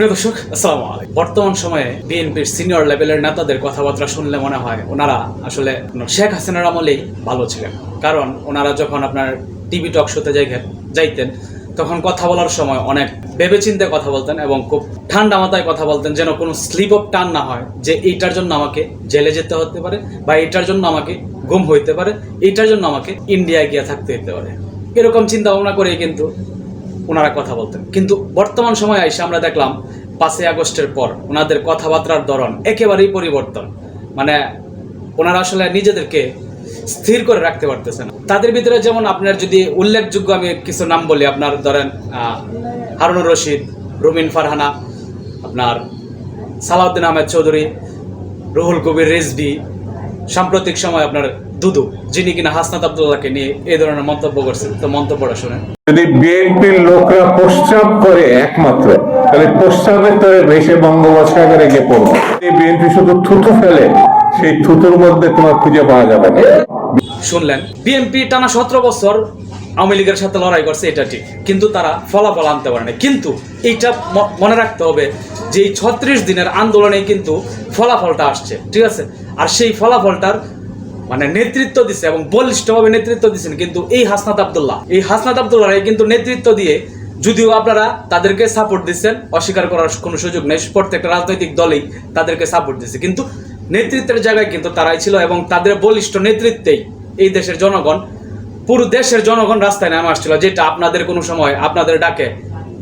প্রিয় দর্শক, আসসালামু আলাইকুম। বর্তমান সময়ে বিএনপির সিনিয়র লেভেলের নেতাদের কথাবার্তা শুনলে মনে হয় ওনারা আসলে শেখ হাসিনার আমলেই ভালো ছিলেন। কারণ ওনারা যখন আপনার টিভি টক শোতে যাইতেন, তখন কথা বলার সময় অনেক ভেবেচিন্তে কথা বলতেন এবং খুব ঠান্ডা মাথায় কথা বলতেন যেন কোনো স্লিপ অফ টান না হয় যে এইটার জন্য আমাকে জেলে যেতে হতে পারে বা এইটার জন্য আমাকে গুম হইতে পারে, এইটার জন্য আমাকে ইন্ডিয়ায় গিয়ে থাকতে হতে পারে। এরকম চিন্তা ভাবনা করে কিন্তু ওনারা কথা বলতেন। কিন্তু বর্তমান সময়ে এসে আমরা দেখলাম পাঁচই আগস্টের পর ওনাদের কথাবার্তার ধরন একেবারেই পরিবর্তন মানে ওনারা আসলে নিজেদেরকে স্থির করে রাখতে পারতেছেন। তাদের ভিতরে যেমন আপনার যদি উল্লেখযোগ্য আমি কিছু নাম বলি, আপনার ধরেন হারুনুর রশিদ, রুমিন ফারহানা, আপনার সালাউদ্দিন আহমেদ চৌধুরী, রুহুল কবির রেজভি, সাম্প্রতিক সময় আপনার দুদু যিনি কিনা হাসনাত আবদুল্লাহকে নিয়ে এই ধরনের মন্তব্য করছেন। তো মন্তব্যটা শুনেন। যদি বিএনপির লোকরা প্রস্রাব করে একমাত্র তাহলে প্রস্রাবের তরে ভেসে বঙ্গোপসাগরে গিয়ে পড়বে। এই বিএনপি শুধু থুতু ফেলে সেই থুতুর মধ্যে তোমার খুঁজে পাওয়া যাবে না। শুনলেন বিএনপি টানা সতেরো বছর আওয়ামী লীগের সাথে লড়াই করছে এটা ঠিক। কিন্তু তারা ফলাফল আনতে পারে না কিন্তু এইটা মনে রাখতে হবে যে এই ছত্রিশ দিনের আন্দোলনে কিন্তু ফলাফলটা আসছে ঠিক আছে? আর সেই ফলাফলটার মানে নেতৃত্ব দিচ্ছে এবং বলিষ্ঠভাবে নেতৃত্ব দিচ্ছেন কিন্তু এই হাসনাত আবদুল্লাহ। এই হাসনাত আবদুল্লাহ কিন্তু নেতৃত্ব দিয়ে যদিও আপনারা তাদেরকে সাপোর্ট দিচ্ছেন, অস্বীকার করার কোনো সুযোগ নেই, প্রত্যেকটা রাজনৈতিক দলেই তাদেরকে সাপোর্ট দিচ্ছে। কিন্তু নেতৃত্বের জায়গায় কিন্তু তারাই ছিল এবং তাদের বলিষ্ঠ নেতৃত্বেই এই দেশের জনগণ, পুরো দেশের জনগণ রাস্তায় নেমে আসছিল, যেটা আপনাদের কোনো সময় আপনাদের ডাকে।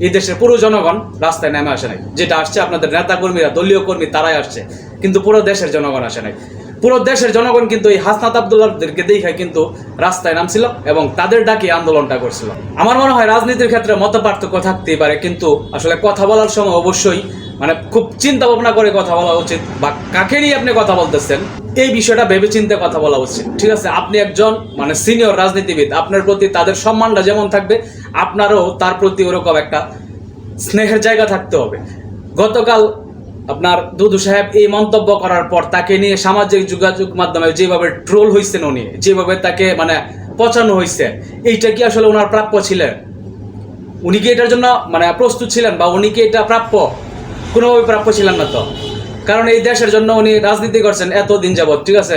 এই দেশের পুরো জনগণ রাস্তায় নেমে আসে নাই। যেটা আসছে আপনাদের নেতা কর্মীরা দলীয় কর্মী তারাই আসছে, কিন্তু পুরো দেশের জনগণ আসে নাই। পুরো দেশের জনগণ কিন্তু এই হাসনাত আবদুল্লাহদেরকে দেখে কিন্তু রাস্তায় নামছিল এবং তাদের ডাকে আন্দোলনটা করছিল। আমার মনে হয় রাজনীতির ক্ষেত্রে মত পার্থক্য থাকতেই পারে, কিন্তু আসলে কথা বলার সময় অবশ্যই মানে খুব চিন্তা ভাবনা করে কথা বলা উচিত বা কাকে নিয়ে আপনি কথা বলতেছেন, এই বিষয়টা ভেবে চিন্তে কথা বলা উচিত। ঠিক আছে, আপনি একজন মানে সিনিয়র রাজনীতিবিদ, আপনার প্রতি তাদের সম্মানটা যেমন থাকবে, আপনারও তার প্রতি ওরকম একটা স্নেহের জায়গা থাকতে হবে। গতকাল আপনার দুদু সাহেব এই মন্তব্য করার পর তাকে নিয়ে সামাজিক যোগাযোগ মাধ্যমে যেভাবে ট্রোল হয়েছেন উনি, যেভাবে তাকে মানে পচানো হয়েছে এইটা কি আসলে ওনার প্রাপ্য ছিলেন? উনি কি এটার জন্য মানে প্রস্তুত ছিলেন বা উনি কি এটা প্রাপ্য? কোনোভাবে প্রাপ্য ছিলেন না তো। কারণ এই দেশের জন্য উনি রাজনীতি করছেন এত দিন যাবত ঠিক আছে?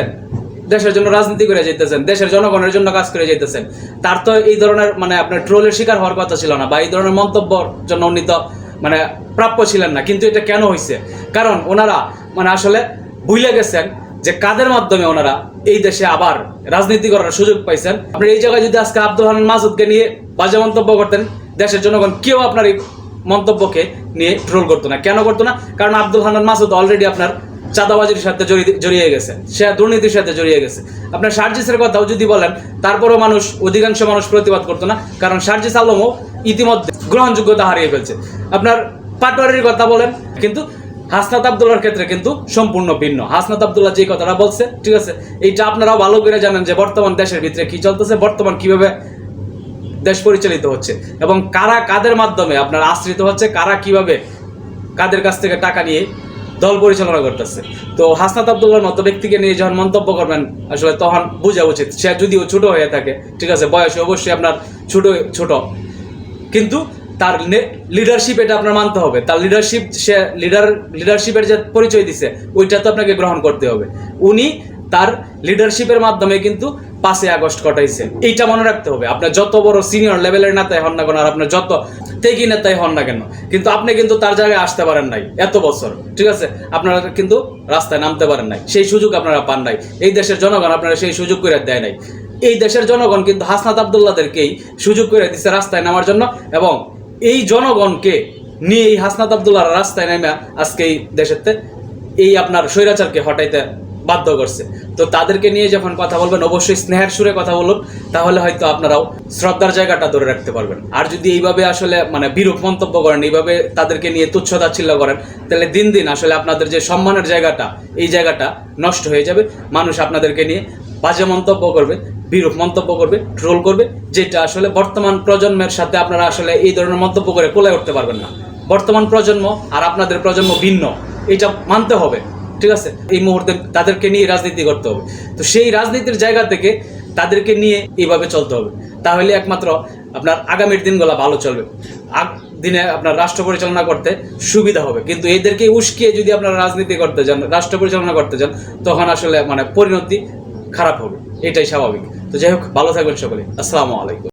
দেশের জন্য রাজনীতি করে যেতেছেন দেশের জনগণের জন্য কাজ করে যেতেছেন তার তো এই ধরনের মানে আপনার ট্রোলের শিকার হওয়ার কথা ছিল না বা এই ধরনের মন্তব্যর জন্য উনি তো মানে প্রাপ্য ছিলেন না, কিন্তু এটা কেন হয়েছে কারণ ওনারা মানে আসলে ভুলে গেছেন যে কাদের মাধ্যমে ওনারা এই দেশে আবার রাজনীতি করার সুযোগ পাইছেন। আপনি এই জায়গায় যদি আজকে আব্দুল হান মাসুদকে নিয়ে বাজে মন্তব্য করতেন, দেশের জনগণ কেউ আপনার এই মন্তব্যকে নিয়ে ট্রোল করতো না। কেন করতো না? কারণ আব্দুল হান মাসুদ অলরেডি আপনার চাঁদাবাজির সাথে জড়িয়ে গেছে। সে দুর্নীতির সাথে জড়িয়ে গেছে। আপনার সার্জিসের কথাও যদি বলেন, তারপরেও মানুষ, অধিকাংশ মানুষ প্রতিবাদ করতো না, কারণ সার্জিস আলমও ইতিমধ্যে গ্রহণযোগ্যতা হারিয়ে ফেলছে। আপনার পাটোয়ারির কথা বলেন, কিন্তু হাসনাত আবদুল্লার ক্ষেত্রে কিন্তু সম্পূর্ণ ভিন্ন। হাসনাত আবদুল্লাহ যে কথাটা বলছে, ঠিক আছে, এইটা আপনারাও ভালো করে জানেন যে বর্তমান দেশের ভিতরে কি চলতেছে, বর্তমান কীভাবে দেশ পরিচালিত হচ্ছে, এবং কারা কাদের মাধ্যমে আপনার আশ্রিত হচ্ছে, কারা কীভাবে কাদের কাছ থেকে টাকা নিয়ে দল পরিচালনা করতেছে। তো হাসনাত আবদুল্লার মতো ব্যক্তিকে নিয়ে যখন মন্তব্য করবেন, আসলে তখন বোঝা উচিত। সে যদিও ছোট হয়ে থাকে, ঠিক আছে, বয়সে অবশ্যই আপনার ছোট ছোট। কিন্তু তার লিডারশিপ এটা আপনার মানতে হবে। তার লিডারশিপ সে লিডার লিডারশিপের যে পরিচয় দিছে, ওইটা তো আপনাকে গ্রহণ করতে হবে। উনি তার লিডারশিপের মাধ্যমে কিন্তু পাঁচই আগস্ট কটাইছে এইটা মনে রাখতে হবে। আপনার যত বড় সিনিয়র লেভেলের নেতাই হন না কেন, আর আপনার যত তেগি নেতাই হন না কেন? কিন্তু আপনি কিন্তু তার জায়গায় আসতে পারেন নাই এত বছর, ঠিক আছে? আপনারা কিন্তু রাস্তায় নামতে পারেন নাই, সেই সুযোগ আপনারা পান নাই। এই দেশের জনগণ আপনারা সেই সুযোগ করে দেয় নাই। এই দেশের জনগণ কিন্তু হাসনাত আবদুল্লাদেরকেই সুযোগ করে দিচ্ছে রাস্তায় নামার জন্য এবং এই জনগণকে নিয়ে এই হাসনাত আবদুল্লাহ রাস্তায় নেমে আজকে এই দেশেতে এই আপনার স্বৈরাচারকে হটাইতে বাধ্য করছে। তো তাদেরকে নিয়ে যখন কথা বলবেন, অবশ্যই স্নেহের সুরে কথা বলুন, তাহলে হয়তো আপনারাও শ্রদ্ধার জায়গাটা ধরে রাখতে পারবেন। আর যদি এইভাবে আসলে মানে বিরূপ মন্তব্য করেন, এইভাবে তাদেরকে নিয়ে তুচ্ছ তাচ্ছিল্য করেন, তাহলে দিন দিন আসলে আপনাদের যে সম্মানের জায়গাটা, এই জায়গাটা নষ্ট হয়ে যাবে। মানুষ আপনাদেরকে নিয়ে বাজে মন্তব্য করবে, বিরূপ মন্তব্য করবে, ট্রোল করবে, যেটা আসলে বর্তমান প্রজন্মের সাথে আপনারা আসলে এই ধরনের মন্তব্য করে কোলে উঠতে পারবেন না। বর্তমান প্রজন্ম আর আপনাদের প্রজন্ম ভিন্ন, এটা মানতে হবে। ঠিক আছে? এই মুহূর্তে তাদেরকে নিয়ে রাজনীতি করতে হবে। তো সেই রাজনীতির জায়গা থেকে তাদেরকে নিয়ে এইভাবে চলতে হবে। তাহলে একমাত্র আপনার আগামীর দিনগুলো ভালো চলবে। আগ- দিনে আপনার রাষ্ট্র পরিচালনা করতে সুবিধা হবে। কিন্তু এদেরকে উস্কিয়ে যদি আপনারা রাজনীতি করতে যান, রাষ্ট্র পরিচালনা করতে যান, তখন আসলে মানে পরিণতি খারাপ হবে। এটাই স্বাভাবিক। তো যাই হোক, ভালো থাকবেন সকলে। আসসালামু আলাইকুম।